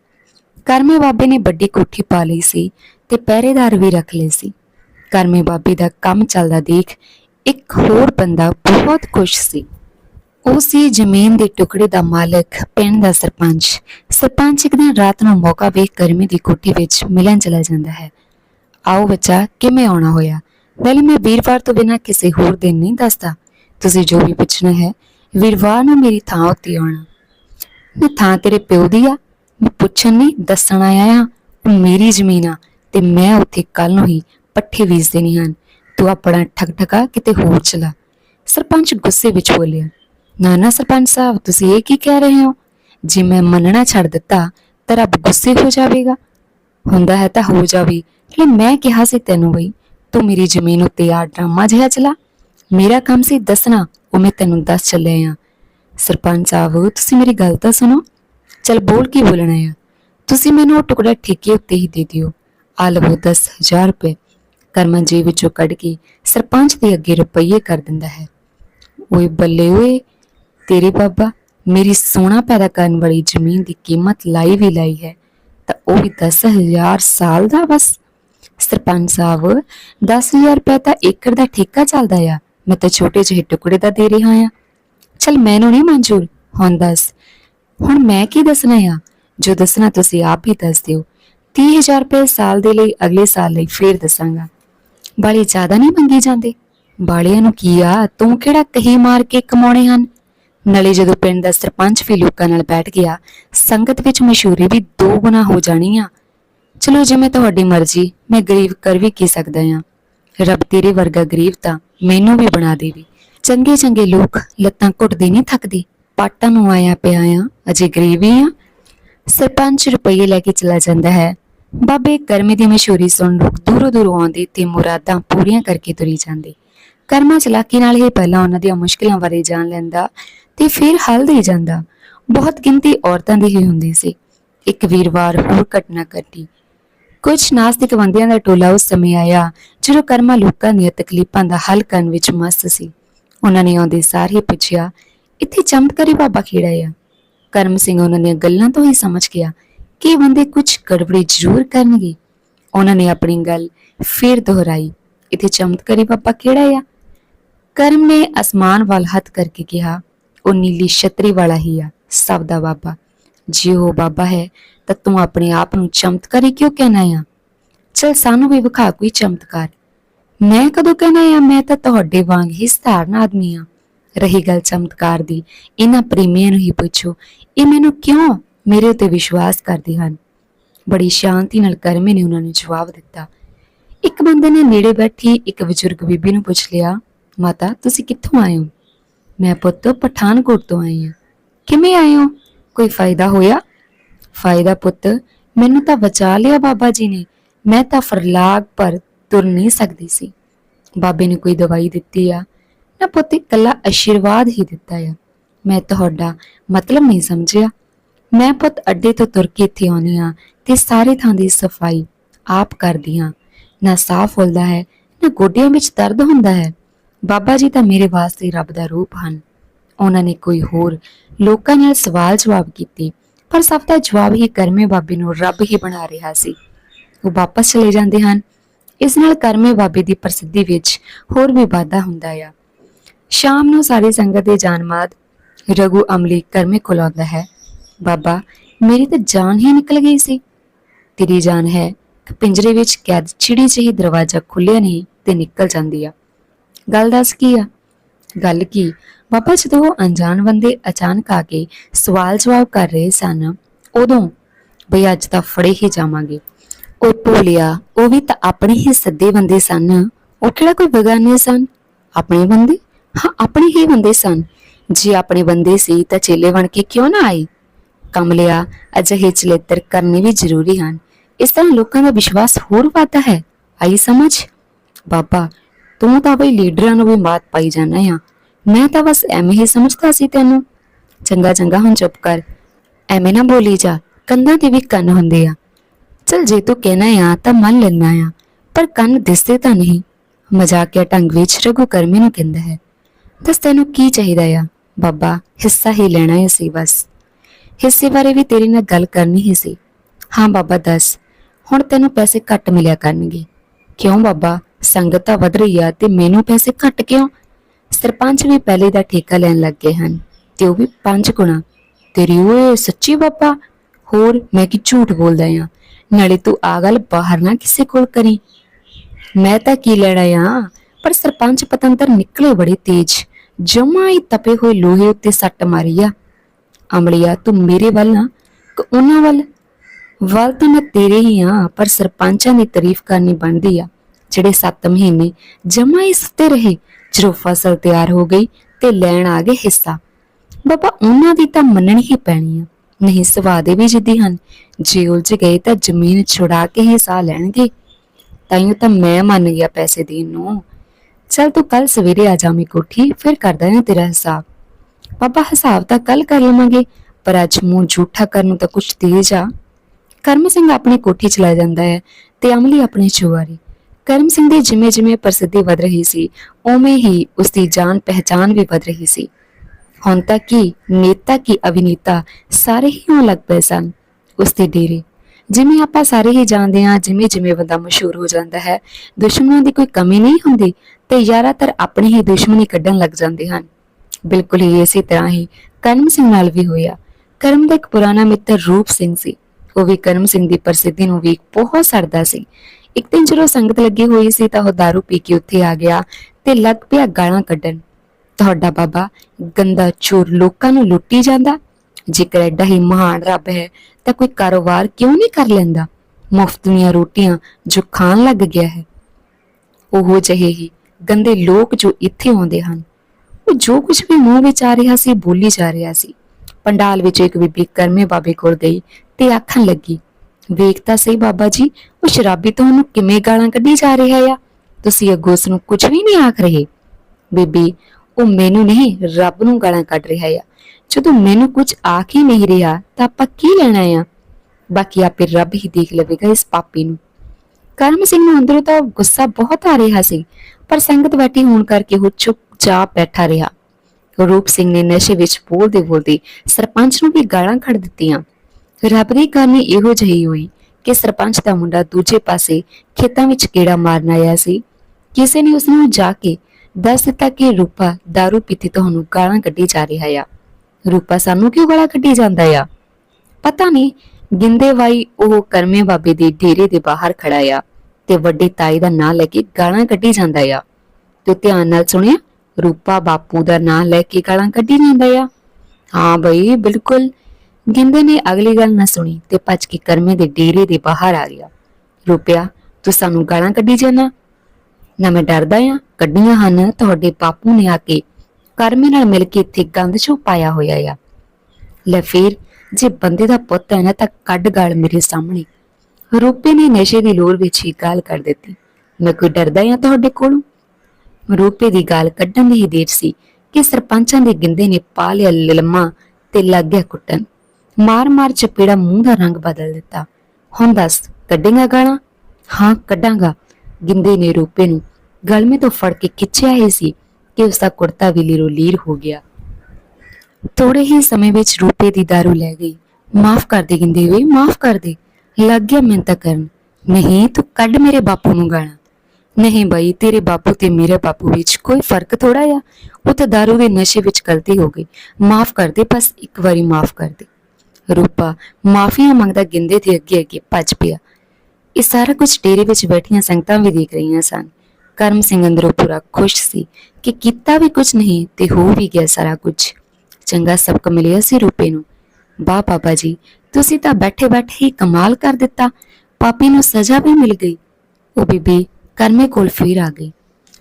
ਕਰਮੇ ਬਾਬੇ ਨੇ ਵੱਡੀ ਕੋਠੀ ਪਾ ਲਈ ਸੀ ਤੇ ਪਹਿਰੇਦਾਰ ਵੀ ਰੱਖ ਲਏ ਸੀ। ਕਰਮੇ ਬਾਬੇ ਦਾ ਕੰਮ ਚੱਲਦਾ ਦੇਖ ਇੱਕ ਹੋਰ ਬੰਦਾ ਬਹੁਤ ਖੁਸ਼ ਸੀ। ਉਹ ਸੀ ਜ਼ਮੀਨ ਦੇ ਟੁਕੜੇ ਦਾ ਮਾਲਕ, ਪਿੰਡ ਦਾ ਸਰਪੰਚ। ਸਰਪੰਚ ਇੱਕ ਦਿਨ ਰਾਤ ਨੂੰ ਮੌਕਾ ਵੇਖ ਗਰਮੀ ਦੀ ਕੋਠੀ ਵਿੱਚ ਮਿਲਣ ਚਲਾ ਜਾਂਦਾ ਹੈ। ਆਓ ਬੱਚਾ, ਕਿਵੇਂ ਆਉਣਾ ਹੋਇਆ? ਵੈਲ ਮੈਂ ਵੀਰਵਾਰ ਤੋਂ ਬਿਨਾਂ ਕਿਸੇ ਹੋਰ ਦਿਨ ਨਹੀਂ ਦੱਸਦਾ। ਤੁਸੀਂ ਜੋ ਵੀ ਪੁੱਛਣਾ ਹੈ, ਵੀਰਵਾਰ ਨੂੰ ਮੇਰੀ ਥਾਂ ਉੱਤੇ ਆਉਣਾ। ਮੈਂ ਥਾਂ ਤੇਰੇ ਪਿਓ ਦੀ ਆ। ਮੈਂ ਪੁੱਛਣ ਨਹੀਂ, ਦੱਸਣ ਆਇਆ ਆ ਮੇਰੀ ਜ਼ਮੀਨ ਆ ਤੇ ਮੈਂ ਉੱਥੇ ਕੱਲ ਨੂੰ ਹੀ ਪੱਠੇ ਬੀਜ ਦੇਣੀ ਹਨ। ਤੂੰ ਆਪਣਾ ਠਕ ਠਕਾ ਕਿਤੇ ਹੋਰ ਚਲਾ। ਸਰਪੰਚ ਗੁੱਸੇ ਵਿੱਚ ਬੋਲਿਆ ਨਾ ਨਾ ਸਰਪੰਚ ਸਾਹਿਬ ਤੁਸੀਂ ਇਹ ਕੀ ਕਹਿ ਰਹੇ ਹੋ ਜੇ ਮੈਂ ਮੰਨਣਾ ਛੱਡ ਦਿੱਤਾ ਤਾਂ ਰੱਬ ਗੁੱਸੇ ਹੋ ਜਾਵੇਗਾ ਹੁੰਦਾ ਹੈ ਤਾਂ ਹੋ ਜਾਵੇ ਲੈ ਮੈਂ ਕਿਹਾ ਸੀ ਤੈਨੂੰ ਬਈ ਤੂੰ ਮੇਰੀ ਜ਼ਮੀਨ ਉੱਤੇ ਆ ਡਰਾਮਾ ਜਿਹਾ ਚਲਾ ਮੇਰਾ ਕੰਮ ਸੀ ਦੱਸਣਾ ਉਹ ਮੈਂ ਤੈਨੂੰ ਦੱਸ ਚੱਲਿਆ ਆ ਸਰਪੰਚ ਸਾਹਿਬ ਤੁਸੀਂ ਮੇਰੀ ਗੱਲ ਤਾਂ ਸੁਣੋ ਚਲ ਬੋਲ ਕੀ ਬੋਲਣਾ ਆ ਤੁਸੀਂ ਮੈਨੂੰ ਉਹ ਟੁਕੜਾ ਠੇਕੇ ਉੱਤੇ ਹੀ ਦੇ ਦਿਓ ਆ ਲਵੋ 10000 ਰੁਪਏ ਕਰਮਾ ਜੀ ਵਿੱਚੋਂ ਕੱਢ ਕੇ ਸਰਪੰਚ ਦੇ ਅੱਗੇ ਰੁਪਈਏ ਕਰ ਦਿੰਦਾ ਹੈ ਓਏ ਬੱਲੇ ਓਏ ਤੇਰੇ ਬਾਬਾ, ਮੇਰੀ ਸੋਨਾ ਪੈਦਾ ਕਰਨ ਵਾਲੀ ਜ਼ਮੀਨ ਦੀ ਕੀਮਤ ਲਾਈ ਵੀ ਲਾਈ ਹੈ, ਤਾਂ ਉਹ ਵੀ 10000 ਸਾਲ ਦਾ ਬਸ। ਸਰਪੰਚ ਸਾਹਿਬ 10000 ਰੁਪਏ ਤਾਂ ਏਕੜ ਦਾ ਠੇਕਾ ਚੱਲਦਾ ਆ, ਮੈਂ ਤਾਂ ਛੋਟੇ ਜਿਹੇ ਟੁਕੜੇ ਦਾ ਦੇ ਰਿਹਾ ਆ। ਚਲ ਮੈਨੂੰ ਨਹੀਂ ਮਨਜ਼ੂਰ, ਹੁਣ ਦੱਸ, ਹੁਣ ਮੈਂ ਕੀ ਦੱਸਣਾ ਆ? ਜੋ ਦੱਸਣਾ ਤੁਸੀਂ ਆਪ ਹੀ ਦੱਸ ਦਿਓ। 30000 ਰੁਪਏ ਸਾਲ ਦੇ ਲਈ ਅਗਲੇ ਸਾਲ ਲਈ ਫੇਰ ਦੱਸਾਂਗਾ। ਬਾਲੇ ਜ਼ਿਆਦਾ ਨਹੀਂ ਮੰਗੀ ਜਾਂਦੇ। ਬਾਲਿਆਂ ਨੂੰ ਕੀ ਆ, ਤੂੰ ਕਿਹੜਾ ਕਹੀ ਮਾਰ ਕੇ ਕਮਾਉਣੇ ਹਨ? ਨਾਲੇ ਜਦੋਂ ਪਿੰਡ ਦਾ ਸਰਪੰਚ ਵੀ ਲੋਕਾਂ ਨਾਲ ਬੈਠ ਗਿਆ, ਸੰਗਤ ਵਿੱਚ ਮਸ਼ਹੂਰੀ ਵੀ ਦੋ ਗੁਣਾ ਹੋ ਜਾਣੀ ਆ। ਚਲੋ ਜਿਵੇਂ ਤੁਹਾਡੀ ਮਰਜ਼ੀ, ਮੈਂ ਗਰੀਬ ਕਰ ਵੀ ਕੀ ਸਕਦਾ ਆ। ਰੱਬ ਤੇਰੇ ਵਰਗਾ ਗਰੀਬ ਤਾਂ ਮੈਨੂੰ ਵੀ ਬਣਾ ਦੇਵੇ। ਚੰਗੇ ਚੰਗੇ ਲੋਕ ਲੱਤਾਂ ਘੁੱਟਦੇ ਨਹੀਂ ਥੱਕਦੇ। ਪਾਟਾਂ ਨੂੰ ਆਇਆ ਪਿਆ ਆ, ਅਜੇ ਗਰੀਬ ਹੀ ਆ। ਸਰਪੰਚ ਰੁਪਈਏ ਲੈ ਕੇ ਚਲਾ ਜਾਂਦਾ ਹੈ। ਬਾਬੇ ਕਰਮੇ ਦੀ ਮਸ਼ਹੂਰੀ ਸੁਣ ਲੋਕ ਦੂਰੋਂ ਦੂਰੋਂ ਆਉਂਦੇ ਤੇ ਮੁਰਾਦਾਂ ਪੂਰੀਆਂ ਕਰਕੇ ਤੁਰੀ ਜਾਂਦੇ। ਕਰਮਾ ਚਲਾਕੀ ਨਾਲ ਹੀ ਪਹਿਲਾਂ ਉਹਨਾਂ ਦੀਆਂ ਮੁਸ਼ਕਲਾਂ ਬਾਰੇ ਜਾਣ ਲੈਂਦਾ ਤੇ ਫਿਰ ਹੱਲ ਦੇ ਜਾਂਦਾ। ਬਹੁਤ ਗਿਣਤੀ ਔਰਤਾਂ ਦੀ ਹੀ ਹੁੰਦੀ ਸੀ। ਇੱਕ ਵੀਰਵਾਰ ਹੋਰ ਘਟਨਾ ਘਟੀ। ਕੁਝ ਨਾਸਤਿਕ ਬੰਦਿਆਂ ਦਾ ਟੋਲਾ ਉਸ ਸਮੇਂ ਆਇਆ ਜਦੋਂ ਕਰਮਾ ਲੋਕਾਂ ਦੀਆਂ ਤਕਲੀਫਾਂ ਦਾ ਹੱਲ ਕਰਨ ਵਿੱਚ ਮਸਤ ਸੀ। ਉਹਨਾਂ ਨੇ ਆਉਂਦੇ ਸਾਰ ਹੀ ਪੁੱਛਿਆ, ਇੱਥੇ ਚਮਤਕਾਰੀ ਬਾਬਾ ਕਿਹੜਾ ਆ? ਕਰਮ ਸਿੰਘ ਉਹਨਾਂ ਦੀਆਂ ਗੱਲਾਂ ਤੋਂ ਹੀ ਸਮਝ ਗਿਆ ਕਿ ਇਹ ਬੰਦੇ ਕੁਝ ਗੜਬੜੀ ਜ਼ਰੂਰ ਕਰਨਗੇ। ਉਹਨਾਂ ਨੇ ਆਪਣੀ ਗੱਲ ਫੇਰ ਦੁਹਰਾਈ, ਇੱਥੇ ਚਮਤਕਾਰੀ ਬਾਬਾ ਕਿਹੜਾ ਆ? ਕਰਮ ਨੇ ਅਸਮਾਨ ਵੱਲ ਹੱਥ ਕਰਕੇ ਕਿਹਾ, ਉਹ ਨੀਲੀ ਛਤਰੀ ਵਾਲਾ ਹੀ ਆ, ਸਭ ਦਾ ਬਾਬਾ। ਜੇ ਉਹ ਬਾਬਾ ਹੈ, ਤਾਂ ਤੂੰ ਆਪਣੇ ਆਪ ਨੂੰ ਚਮਤਕਾਰੀ ਕਿਉਂ ਕਹਿਣਾ ਆ? ਚਲ ਸਾਨੂੰ ਵੀ ਵਿਖਾ ਕੋਈ ਚਮਤਕਾਰ। ਮੈਂ ਕਦੋਂ ਕਹਿਣਾ ਆ, ਮੈਂ ਤਾਂ ਤੁਹਾਡੇ ਵਾਂਗ ਹੀ ਸਧਾਰਨ ਆਦਮੀ ਆ। ਰਹੀ ਗੱਲ ਚਮਤਕਾਰ ਦੀ, ਇਹਨਾਂ ਪ੍ਰੇਮੀਆਂ ਨੂੰ ਹੀ ਪੁੱਛੋ, ਇਹ ਮੈਨੂੰ ਕਿਉਂ ਮੇਰੇ ਉੱਤੇ ਵਿਸ਼ਵਾਸ ਕਰਦੇ ਹਨ? ਬੜੀ ਸ਼ਾਂਤੀ ਨਾਲ ਕਰਮੇ ਨੇ ਉਹਨਾਂ ਨੂੰ ਜਵਾਬ ਦਿੱਤਾ। ਇੱਕ ਬੰਦੇ ਨੇ ਨੇੜੇ ਬੈਠੀ ਇੱਕ ਬਜ਼ੁਰਗ ਬੀਬੀ ਨੂੰ ਪੁੱਛ ਲਿਆ ਮਾਤਾ, ਤੁਸੀਂ ਕਿੱਥੋਂ ਆਏ ਹੋ? ਮੈਂ ਪੁੱਤ ਪਠਾਨਕੋਟ ਤੋਂ ਆਈ ਹਾਂ। ਕਿਵੇਂ ਆਏ ਹੋ? ਕੋਈ ਫਾਇਦਾ ਹੋਇਆ? ਫਾਇਦਾ ਪੁੱਤ, ਮੈਨੂੰ ਤਾਂ ਬਚਾ ਲਿਆ ਬਾਬਾ ਜੀ ਨੇ। ਮੈਂ ਤਾਂ ਫਰਲਾਗ ਪਰ ਤੁਰ ਨਹੀਂ ਸਕਦੀ ਸੀ। ਬਾਬੇ ਨੇ ਕੋਈ ਦਵਾਈ ਦਿੱਤੀ ਆ? ਨਾ ਪੁੱਤ ਇਕੱਲਾ ਆਸ਼ੀਰਵਾਦ ਹੀ ਦਿੱਤਾ ਆ। ਮੈਂ ਤੁਹਾਡਾ ਮਤਲਬ ਨਹੀਂ ਸਮਝਿਆ। ਮੈਂ ਪੁੱਤ ਅੱਡੇ ਤੋਂ ਤੁਰ ਕੇ ਇੱਥੇ ਆਉਣੀ ਆ ਤੇ ਸਾਰੇ ਥਾਂ ਦੀ ਸਫ਼ਾਈ ਆਪ ਕਰਦੀ ਹਾਂ। ਨਾ ਸਾਫ਼ ਫੁੱਲਦਾ ਹੈ, ਨਾ ਗੋਡਿਆਂ ਵਿੱਚ ਦਰਦ ਹੁੰਦਾ ਹੈ। ਬਾਬਾ ਜੀ ਤਾਂ ਮੇਰੇ ਵਾਸਤੇ ਰੱਬ ਦਾ ਰੂਪ ਹਨ। ਉਹਨਾਂ ਨੇ ਕੋਈ ਹੋਰ ਲੋਕਾਂ ਨਾਲ ਸਵਾਲ ਜਵਾਬ ਕੀਤੇ, ਪਰ ਸਭ ਦਾ ਜਵਾਬ ਹੀ ਕਰਮੇ ਬਾਬੇ ਨੂੰ ਰੱਬ ਹੀ ਬਣਾ ਰਿਹਾ ਸੀ। ਉਹ ਵਾਪਸ ਚਲੇ ਜਾਂਦੇ ਹਨ। ਇਸ ਨਾਲ ਕਰਮੇ ਬਾਬੇ ਦੀ ਪ੍ਰਸਿੱਧੀ ਵਿੱਚ ਹੋਰ ਵੀ ਵਾਧਾ ਹੁੰਦਾ ਆ। ਸ਼ਾਮ ਨੂੰ ਸਾਰੀ ਸੰਗਤ ਦੇ ਜਾਨਮਾਦ ਰਘੂ ਅਮਲੀ ਕਰਮੇ ਕੋਲ ਆਉਂਦਾ ਹੈ। ਬਾਬਾ, ਮੇਰੀ ਤਾਂ ਜਾਨ ਹੀ ਨਿਕਲ ਗਈ ਸੀ। ਤੇਰੀ ਜਾਨ ਹੈ ਕਿ ਪਿੰਜਰੇ ਵਿੱਚ ਕੈਦ ਚਿੜੀ ਜਿਹੀ ਦਰਵਾਜ਼ਾ ਖੁੱਲਿਆ ਨਹੀਂ ਤੇ ਨਿਕਲ ਜਾਂਦੀ ਆ। ਗੱਲ ਦੱਸ ਕੀ ਆ? ਗੱਲ ਕੀ? ਬਾਬਾ ਜਦੋਂ ਉਹ ਅਣਜਾਣ ਬੰਦੇ ਅਚਾਨਕ ਆ ਕੇ ਸਵਾਲ ਜਵਾਬ ਕਰ ਰਹੇ ਸਨ, ਉਦੋਂ ਬਈ ਅੱਜ ਤਾਂ ਫੜੇ ਹੀ ਜਾਵਾਂਗੇ। ਉਹ ਭੋਲਿਆ, ਉਹ ਵੀ ਤਾਂ ਆਪਣੇ ਹੀ ਸੱਦੇ ਬੰਦੇ ਸਨ। ਉਹ ਕਿਹੜਾ ਕੋਈ ਬਗਾਨੇ ਸਨ? ਆਪਣੇ ਬੰਦੇ? ਹਾਂ, ਆਪਣੇ ਹੀ ਬੰਦੇ ਸਨ। ਜੇ ਆਪਣੇ ਬੰਦੇ ਸੀ ਤਾਂ ਚੇਲੇ ਬਣ ਕੇ ਕਿਉਂ ਨਾ ਆਏ? ਕਮਲਿਆ ਅਜਿਹੇ ਚਲੇਤਰ ਕਰਨੇ ਵੀ ਜ਼ਰੂਰੀ ਹਨ। ਇਸ ਤਰ੍ਹਾਂ ਲੋਕਾਂ ਦਾ ਵਿਸ਼ਵਾਸ ਹੋਰ ਵੱਧਦਾ ਹੈ। ਆਈ ਸਮਝ? ਬਾਬਾ ਤੂੰ ਤਾਂ ਬਈ ਲੀਡਰਾਂ ਨੂੰ ਵੀ ਮਾਤ ਪਾਈ ਜਾਣਾ ਆ। ਮੈਂ ਤਾਂ ਬਸ ਐਵੇਂ ਹੀ ਸਮਝਦਾ ਸੀ ਤੈਨੂੰ। ਚੰਗਾ ਚੰਗਾ, ਹੁਣ ਚੁੱਪ ਕਰ। ਐਵੇਂ ਨਾ ਬੋਲੀ ਜਾ। ਕੰਨਾਂ ਦੇ ਵੀ ਕੰਨ ਹੁੰਦੇ ਆ। ਚਲ ਜੇ ਤੂੰ ਕਹਿਣਾ ਆ ਤਾਂ ਮੰਨ ਲੈਣਾ ਆ, ਪਰ ਕੰਨ ਦਿਸਦੇ ਤਾਂ ਨਹੀਂ। ਮਜ਼ਾਕਿਆ ਢੰਗ ਵਿੱਚ ਰਘੂ ਕਰਮੇ ਨੂੰ ਕਹਿੰਦਾ ਹੈ। ਦੱਸ ਤੈਨੂੰ ਕੀ ਚਾਹੀਦਾ ਆ? ਬਾਬਾ, ਹਿੱਸਾ ਹੀ ਲੈਣਾ ਹੈ ਸੀ ਬਸ। ਹਿੱਸੇ ਬਾਰੇ ਵੀ ਤੇਰੇ ਨਾਲ ਗੱਲ ਕਰਨੀ ਹੀ ਸੀ। ਹਾਂ ਬਾਬਾ, ਦੱਸ। ਹੁਣ ਤੈਨੂੰ ਪੈਸੇ ਘੱਟ ਮਿਲਿਆ ਕਰਨਗੇ। ਕਿਉਂ ਬਾਬਾ? ਸੰਗਤ ਤਾਂ ਵਧ ਰਹੀ ਆ ਤੇ ਮੈਨੂੰ ਪੈਸੇ ਘੱਟ ਕਿਉਂ? ਸਰਪੰਚ ਵੀ ਪਹਿਲੇ ਦਾ ਠੇਕਾ ਲੈਣ ਲੱਗ ਗਏ ਹਨ ਤੇ ਉਹ ਵੀ ਪੰਜ ਗੁਣਾ। ਤੇਰੀ ਓਏ ਸੱਚੀ ਬਾਬਾ? ਹੋਰ ਮੈਂ ਕੀ ਝੂਠ ਬੋਲਦਾ ਆ? ਨਾਲੇ ਤੂੰ ਆ ਗੱਲ ਬਾਹਰ ਨਾ ਕਿਸੇ ਕੋਲ ਕਰੀ। ਮੈਂ ਤਾਂ ਕੀ ਲੈਣਾ ਆ? ਪਰ ਸਰਪੰਚ ਪਤੰਦਰ ਨਿਕਲੇ ਬੜੇ ਤੇਜ਼। ਜਮਾ ਹੀ ਤਪੇ ਹੋਏ ਲੋਹੇ ਉੱਤੇ ਸੱਟ ਮਾਰੀ ਆ। ਅਮਲੀਆ, ਤੂੰ ਮੇਰੇ ਵੱਲ ਨਾ, ਕਿ ਉਹਨਾਂ ਵੱਲ? ਵੱਲ ਤਾਂ ਮੈਂ ਤੇਰੇ ਹੀ ਆ, ਪਰ ਸਰਪੰਚਾਂ ਦੀ ਤਾਰੀਫ ਕਰਨੀ ਬਣਦੀ ਆ। ਜਿਹੜੇ 7 ਮਹੀਨੇ ਜਮਾ ਹੀ ਸੁੱਤੇ ਰਹੇ, ਜਦੋਂ ਫਸਲ ਤਿਆਰ ਹੋ ਗਈ ਤੇ ਲੈਣ ਆ ਗਏ ਹਿੱਸਾ। ਬਾਬਾ, ਉਹਨਾਂ ਦੀ ਤਾਂ ਮੰਨਣੀ ਹੀ ਪੈਣੀ ਆ। ਨਹੀਂ, ਸਵਾਦੇ ਵੀ ਜਿੱਦੀ ਹਨ। ਜੇ ਉਲਝ ਗਏ ਤਾਂ ਜ਼ਮੀਨ ਛੁਡਾ ਕੇ ਹੀ ਸਾਹ ਲੈਣਗੇ। ਤਾਈਓ ਤਾਂ ਮੈਂ ਮੰਨ ਗਿਆ ਪੈਸੇ ਦੇਣ ਨੂੰ। ਚਲ ਤੂੰ ਕੱਲ ਸਵੇਰੇ ਆ ਜਾਵੀਂ ਕੋਠੀ ਫਿਰ ਕਰਦਾ ਨਾ ਤੇਰਾ ਹਿਸਾਬ। ਬਾਬਾ, ਹਿਸਾਬ ਤਾਂ ਕੱਲ ਕਰ ਲਵਾਂਗੇ, ਪਰ ਅੱਜ ਮੂੰਹ ਝੂਠਾ ਕਰਨ ਨੂੰ ਤਾਂ ਕੁਛ ਤੇਜ਼ ਆ ਕਰਮ ਸਿੰਘ ਆਪਣੀ ਕੋਠੀ ਚਲਾ ਜਾਂਦਾ ਹੈ ਤੇ ਅਮਲੀ ਆਪਣੇ ਚੁਆਰੀ। ਕਰਮ ਸਿੰਘ ਦੀ ਜਿਵੇਂ ਜਿਵੇਂ ਪ੍ਰਸਿੱਧੀ ਵਧ ਰਹੀ ਸੀ, ਉਵੇਂ ਹੀ ਉਸ ਦੀ ਜਾਣ ਪਹਿਚਾਨ ਵੀ ਵਧ ਰਹੀ ਸੀ। ਹੁਣ ਤੱਕ ਕੀ ਨੇਤਾ ਕੀ ਅਭਿਨੇਤਾ ਸਾਰੇ ਹੀ ਹੋਣ ਲੱਗ ਪਏ ਸਨ ਉਸ ਦੇ ਡੇਰੇ। ਜਿਵੇਂ ਆਪਾਂ ਸਾਰੇ ਹੀ ਜਾਣਦੇ ਹਾਂ, ਜਿਵੇਂ ਜਿਵੇਂ ਬੰਦਾ ਮਸ਼ਹੂਰ ਹੋ ਜਾਂਦਾ ਹੈ, ਦੁਸ਼ਮਣਾਂ ਦੀ ਕੋਈ ਕਮੀ ਨਹੀਂ ਹੁੰਦੀ ਤੇ ਜ਼ਿਆਦਾਤਰ ਆਪਣੇ ਹੀ ਦੁਸ਼ਮਣੀ ਕੱਢਣ ਲੱਗ ਜਾਂਦੇ ਹਨ। ਬਿਲਕੁਲ ਹੀ ਇਸੇ ਤਰ੍ਹਾਂ ਹੀ ਕਰਮ ਸਿੰਘ ਨਾਲ ਵੀ ਹੋਇਆ। ਕਰਮ ਦਾ ਇੱਕ ਪੁਰਾਣਾ ਮਿੱਤਰ ਰੂਪ ਸਿੰਘ ਸੀ। ਉਹ ਵੀ ਕਰਮ ਸਿੰਘ ਦੀ ਪ੍ਰਸਿੱਧੀ ਨੂੰ ਵੀ ਬਹੁਤ ਸੜਦਾ ਸੀ। ਇੱਕ ਦਿਨ ਜਦੋਂ ਸੰਗਤ ਲੱਗੀ ਹੋਈ ਸੀ ਤਾਂ ਉਹ दारू ਪੀ ਕੇ ਉੱਥੇ ਆ ਗਿਆ ਤੇ ਲੱਗ ਪਿਆ ਗਾਲਾਂ ਕੱਢਣ। ਤੁਹਾਡਾ ਬਾਬਾ ਗੰਦਾ ਚੋਰ ਲੋਕਾਂ ਨੂੰ ਲੁੱਟੀ ਜਾਂਦਾ? ਜੇਕਰ ਐਡਾ ਹੀ ਮਹਾਨ ਰੱਬ ਹੈ, ਤਾਂ ਕੋਈ ਕਾਰੋਬਾਰ ਕਿਉਂ ਨਹੀਂ ਕਰ ਲੈਂਦਾ? ਮੁਫਤ ਦੀਆਂ ਰੋਟੀਆਂ ਜੋ ਖਾਣ ਲੱਗ ਗਿਆ ਹੈ। ਉਹ ਜਿਹੇ ਹੀ ਗੰਦੇ ਲੋਕ ਜੋ ਇੱਥੇ ਆਉਂਦੇ ਹਨ। ਉਹ ਜੋ ਕੁਝ ਵੀ ਮੂੰਹ ਵਿੱਚ ਆ ਰਿਹਾ ਸੀ, ਬੋਲੀ ਜਾ ਰਿਹਾ ਸੀ। ਪੰਡਾਲ ਵਿੱਚ ਇੱਕ ਬੀਬੀ ਕਰਮੇ ਬਾਬੇ ਕੋਲ ਗਈ ਤੇ ਆਖਣ ਲੱਗੀ ਵੇਖ ਤਾਂ ਸਹੀ ਬਾਬਾ ਜੀ, ਉਹ ਸ਼ਰਾਬੀ ਤੋਂ ਉਹਨੂੰ ਕਿਵੇਂ ਗਾਲਾਂ ਕੱਢੀ ਜਾ ਰਿਹਾ ਆ? ਤੁਸੀਂ ਅੱਗੋਂ ਉਸ ਨੂੰ ਕੁਝ ਵੀ ਨਹੀਂ ਆਖ ਰਹੇ। ਬੀਬੀ, ਉਹ ਮੈਨੂੰ ਨਹੀਂ, ਰੱਬ ਨੂੰ ਗਾਲਾਂ ਕੱਢ ਰਿਹਾ ਆ। ਜਦੋਂ ਮੈਨੂੰ ਕੁਝ ਆਖ ਹੀ ਨਹੀਂ ਰਿਹਾ, ਤਾਂ ਆਪਾਂ ਕੀ ਲੈਣਾ ਆ? ਬਾਕੀ ਆਪੇ ਰੱਬ ਹੀ ਦੇਖ ਲਵੇਗਾ ਇਸ ਪਾਪੀ ਨੂੰ। ਕਰਮ ਸਿੰਘ ਨੂੰ ਅੰਦਰੋਂ ਤਾਂ ਗੁੱਸਾ ਬਹੁਤ ਆ ਰਿਹਾ ਸੀ, ਪਰ ਸੰਗਤ ਬੈਠੀ ਹੋਣ ਕਰਕੇ ਉਹ ਚੁੱਪਚਾਪ ਬੈਠਾ ਰਿਹਾ। ਰੂਪ ਸਿੰਘ ਨੇ ਨਸ਼ੇ ਵਿੱਚ ਬੋਲਦੇ ਬੋਲਦੇ ਸਰਪੰਚ ਨੂੰ ਵੀ ਗਾਲਾਂ ਕੱਢ ਦਿੱਤੀਆਂ। ਰੱਬ ਦੀ ਕਰਨੀ ਇਹੋ ਜਿਹੀ ਹੋਈ ਕਿ ਸਰਪੰਚ ਦਾ ਮੁੰਡਾ ਦੂਜੇ ਪਾਸੇ ਖੇਤਾਂ ਵਿੱਚ ਕੀੜਾ ਮਾਰਨ ਆਇਆ ਸੀ। ਕਿਸੇ ਨੇ ਉਸ ਨੂੰ ਜਾ ਕੇ ਦੱਸ ਦਿੱਤਾ ਕਿ ਰੂਪਾ दारू ਪੀਤੀ ਤੁਹਾਨੂੰ ਗਾਲਾਂ ਕੱਢੀ ਜਾ ਰਿਹਾ ਆ। ਰੂਪਾ ਸਾਨੂੰ ਕਿਉਂ ਗਾਲਾਂ ਕੱਢੀ ਜਾਂਦਾ ਆ? ਪਤਾ ਨਹੀਂ, ਗਿੰਦੇ ਵਾਈ ਉਹ ਕਰਮੇ ਬਾਬੇ ਦੇ ਡੇਰੇ ਦੇ ਬਾਹਰ ਖੜਾ ਆ ਤੇ ਵੱਡੇ ਤਾਈ ਦਾ ਨਾਂ ਲੈ ਕੇ ਗਾਲਾਂ ਕੱਢੀ ਜਾਂਦਾ ਆ। ਤੇ ਧਿਆਨ ਨਾਲ ਸੁਣਿਆ, ਰੂਪਾ ਬਾਪੂ ਦਾ ਨਾਂ ਲੈ ਕੇ ਗਾਲਾਂ ਕੱਢੀ ਜਾਂਦਾ ਆ। ਹਾਂ ਬਈ, ਬਿਲਕੁਲ। ਗਿੰਦੇ ਨੇ ਅਗਲੀ ਗੱਲ ਨਾ ਸੁਣੀ ਤੇ ਭੱਜ ਕੇ ਕਰਮੇ ਦੇ ਡੇਰੇ ਦੇ ਬਾਹਰ ਆ ਗਿਆ। ਰੁਪਿਆ, ਤੂੰ ਸਾਨੂੰ ਗਾਲਾਂ ਕੱਢੀ ਜਾਣਾ ਨਾ ਮੈਂ ਡਰਦਾ ਆ, ਕੱਢੀਆਂ ਹਨ, ਤੁਹਾਡੇ ਬਾਪੂ ਨੇ ਆ ਕੇ ਕਰਮੇ ਨਾਲ ਮਿਲ ਕੇ ਇੱਥੇ ਗੰਦ ਚੋਂ ਪਾਇਆ ਹੋਇਆ ਆ। ਲੈ ਫੇਰ, ਜੇ ਬੰਦੇ ਦਾ ਪੁੱਤ ਹੈ ਨਾ ਤਾਂ ਕੱਢ ਗਾਲ ਮੇਰੇ ਸਾਹਮਣੇ। ਰੂਪੇ ਨੇ ਨਸ਼ੇ ਦੀ ਲੋਰ ਵਿੱਚ ਹੀ ਗਾਲ ਕਰ ਦਿੱਤੀ। ਮੈਂ ਕੋਈ ਡਰਦਾ ਆ ਤੁਹਾਡੇ ਕੋਲੋਂ? ਰੂਪੇ ਦੀ ਗਾਲ ਕੱਢਣ ਦੀ ਹੀ ਦੇਰ ਸੀ ਕਿ ਸਰਪੰਚਾਂ ਦੇ ਗਿੰਦੇ ਨੇ ਪਾ ਲਿਆ ਲਿਲਮਾ ਤੇ ਲੱਗ ਗਿਆ ਕੁੱਟਣ। ਮਾਰ-ਮਾਰ ਚਪੇੜਾ ਮੂੰਹ ਦਾ ਰੰਗ ਬਦਲ ਦਿੱਤਾ ਹੁਣ ਦੱਸ ਕੱਢੇਗਾ ਗਾਲਾਂ ਹਾਂ ਕੱਢਾਂਗਾ ਗਿੰਦੇ ਨੇ ਰੂਪੇ ਨੂੰ ਗਲਮੇ ਤੋਂ ਫੜ ਕੇ ਖਿੱਚਿਆ ਹੀ ਸੀ ਕਿ ਉਸ ਦਾ ਕੁੜਤਾ ਵੀ ਲੀਰੋ ਲੀਰ ਹੋ ਗਿਆ ਥੋੜੇ ਹੀ ਸਮੇਂ ਵਿੱਚ ਰੂਪੇ ਦੀ दारू ਲੈ ਗਈ ਮਾਫ ਕਰ ਦੇ ਗਿੰਦੇ ਵੇ ਮਾਫ ਕਰ ਦੇ ਲੱਗ ਗਿਆ ਮਿੰਤਾ ਕਰਨ ਨਹੀਂ ਤੂੰ ਕੱਢ ਮੇਰੇ ਬਾਪੂ ਨੂੰ ਗਾਲਾਂ ਨਹੀਂ ਬਾਈ ਤੇਰੇ ਬਾਪੂ ਤੇ ਮੇਰੇ ਬਾਪੂ ਵਿੱਚ ਕੋਈ ਫਰਕ ਥੋੜਾ ਆ ਉਹ ਤਾਂ दारू ਦੇ ਨਸ਼ੇ ਵਿੱਚ ਗਲਤੀ ਹੋ ਗਈ ਮਾਫ ਕਰ ਦੇ ਬਸ ਇੱਕ ਵਾਰੀ ਮਾਫ ਕਰ ਦੇ ਰੂਪਾ, ਮਾਫੀਆਂ ਮੰਗਦਾ ਗਿੰਦੇ ਦੇ ਅੱਗੇ ਅੱਗੇ ਭੱਜ ਪਿਆ। ਇਹ ਸਾਰਾ ਕੁਝ ਡੇਰੇ ਵਿੱਚ ਬੈਠੀਆਂ ਸੰਗਤਾਂ ਵੀ ਦੇਖ ਰਹੀਆਂ ਸਨ। ਕਰਮ ਸਿੰਘ ਅੰਦਰੋਂ ਪੂਰਾ ਖੁਸ਼ ਸੀ ਕਿ ਕੀਤਾ ਵੀ ਕੁਝ ਨਹੀਂ ਤੇ ਹੋ ਵੀ ਗਿਆ ਸਾਰਾ ਕੁਝ। ਚੰਗਾ ਸਬਕ ਮਿਲਿਆ ਸੀ ਰੂਪੇ ਨੂੰ। ਵਾਹ ਪਾਪਾ ਜੀ, ਤੁਸੀਂ ਤਾਂ ਬੈਠੇ ਬੈਠੇ ਹੀ ਕਮਾਲ ਕਰ ਦਿੱਤਾ। ਪਾਪੀ ਨੂੰ ਸਜ਼ਾ ਵੀ ਮਿਲ ਗਈ। ਉਹ ਬੀਬੀ ਕਰਮੇ ਕੋਲ ਫਿਰ ਆ ਗਈ।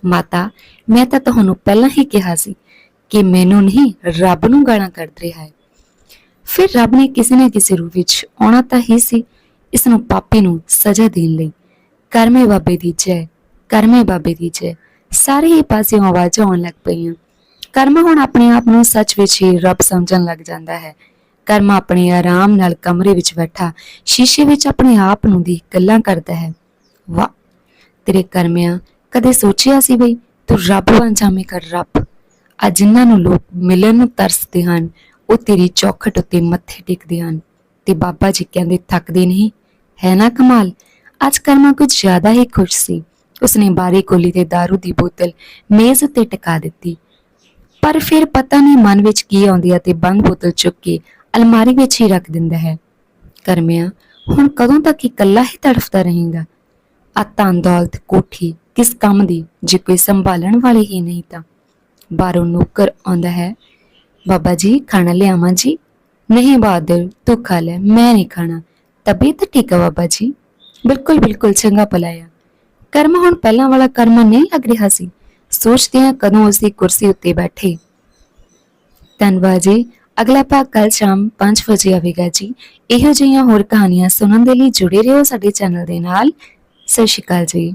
ਮਾਤਾ, ਮੈਂ ਤਾਂ ਤੁਹਾਨੂੰ ਪਹਿਲਾਂ ਹੀ ਕਿਹਾ ਸੀ ਕਿ ਮੈਨੂੰ ਨਹੀਂ, ਰੱਬ ਨੂੰ ਗਾਣਾ ਕੱਢ ਰਿਹਾ ਹੈ। ਫਿਰ ਰੱਬ ਨੇ ਕਿਸੇ ਨਾ ਕਿਸੇ ਰੂਪ ਵਿੱਚ ਆਉਣਾ ਤਾਂ ਹੀ ਸੀ ਇਸ ਨੂੰ ਪਾਪੀ ਨੂੰ ਸਜ਼ਾ ਦੇਣ ਲਈ। ਕਰਮੇ ਬਾਬੇ ਦੀ ਜੈ, ਕਰਮੇ ਬਾਬੇ ਦੀ ਜੈ। ਸਾਰੇ ਹੀ ਪਾਸਿਓਂ ਆਵਾਜ਼ਾਂ ਆਉਣ ਲੱਗ ਪਈਆਂ। ਕਰਮ ਹੁਣ ਆਪਣੇ ਆਪ ਨੂੰ ਸੱਚ ਵਿੱਚ ਹੀ ਰੱਬ ਸਮਝਣ ਲੱਗ ਜਾਂਦਾ ਹੈ। ਕਰਮ ਆਪਣੇ ਆਰਾਮ ਨਾਲ ਕਮਰੇ ਵਿੱਚ ਬੈਠਾ ਸ਼ੀਸ਼ੇ ਵਿੱਚ ਆਪਣੇ ਆਪ ਨੂੰ ਦੇਖ ਗੱਲਾਂ ਕਰਦਾ ਹੈ। ਵਾਹ, ਤੇਰੇ ਕਰਮਿਆਂ, ਕਦੇ ਸੋਚਿਆ ਸੀ ਬਈ ਤੂੰ ਰੱਬ ਬਣ ਜਾਵੇਂ ਕਰ ਰੱਬ? ਆ ਜਿਨ੍ਹਾਂ ਨੂੰ ਲੋਕ ਮਿਲਣ ਨੂੰ ਤਰਸਦੇ ਹਨ ਉਹ ਤੇਰੀ ਚੌਖਟ ਉੱਤੇ ਮੱਥੇ ਟੇਕਦੇ ਹਨ ਤੇ ਬਾਬਾ ਜੀ ਕਹਿੰਦੇ, ਥੱਕਦੇ ਨਹੀਂ, ਹੈ ਨਾ ਕਮਾਲ? ਅੱਜ ਕਰਮਾ ਕੁਝ ਜ਼ਿਆਦਾ ਹੀ ਖੁਸ਼ ਸੀ। ਉਸਨੇ ਬਾਰੀ ਕੋਲੀ ਤੇ दारू ਦੀ ਬੋਤਲ ਮੇਜ਼ ਉੱਤੇ ਟਿਕਾ ਦਿੱਤੀ। ਪਰ ਫਿਰ ਪਤਾ ਨਹੀਂ ਮਨ ਵਿੱਚ ਕੀ ਆਉਂਦੀ ਹੈ ਤੇ ਬੰਦ ਬੋਤਲ ਚੁੱਕ ਕੇ ਅਲਮਾਰੀ ਵਿੱਚ ਹੀ ਰੱਖ ਦਿੰਦਾ ਹੈ। ਕਰਮਿਆ, ਹੁਣ ਕਦੋਂ ਤੱਕ ਇਕੱਲਾ ਹੀ ਤੜਫਦਾ ਰਹੇਗਾ? ਆ ਧਨ ਦੌਲਤ ਕੋਠੀ ਕਿਸ ਕੰਮ ਦੀ, ਜੇ ਕੋਈ ਸੰਭਾਲਣ ਵਾਲੇ ਹੀ ਨਹੀਂ ਤਾਂ। ਬਾਹਰੋਂ ਨੌਕਰ ਆਉਂਦਾ ਹੈ ਬਾਬਾ ਜੀ, ਖਾਣਾ ਲਿਆਵਾਂ ਜੀ? ਨਹੀਂ ਬਹਾਦਰ ਤੂੰ ਖਾ ਲੈ, ਮੈਂ ਨਹੀਂ ਖਾਣਾ। ਤਬੀਅਤ ਠੀਕ ਹੈ ਬਾਬਾ ਜੀ? ਬਿਲਕੁਲ ਬਿਲਕੁਲ ਚੰਗਾ ਭਲਾਇਆ ਕਰਮ ਹੁਣ ਪਹਿਲਾਂ ਵਾਲਾ ਕਰਮ ਨਹੀਂ ਲੱਗ ਰਿਹਾ ਸੀ। ਸੋਚਦੇ ਹਾਂ ਕਦੋਂ ਉਸਦੀ ਕੁਰਸੀ ਉੱਤੇ ਬੈਠੇ। ਧੰਨਵਾਦ ਜੀ। ਅਗਲਾ ਭਾਗ ਕੱਲ ਸ਼ਾਮ 5 ਵਜੇ ਆਵੇਗਾ ਜੀ। ਇਹੋ ਜਿਹੀਆਂ ਹੋਰ ਕਹਾਣੀਆਂ ਸੁਣਨ ਦੇ ਲਈ ਜੁੜੇ ਰਹੋ ਸਾਡੇ ਚੈਨਲ ਦੇ ਨਾਲ। ਸਤਿ ਸ਼੍ਰੀ ਅਕਾਲ ਜੀ।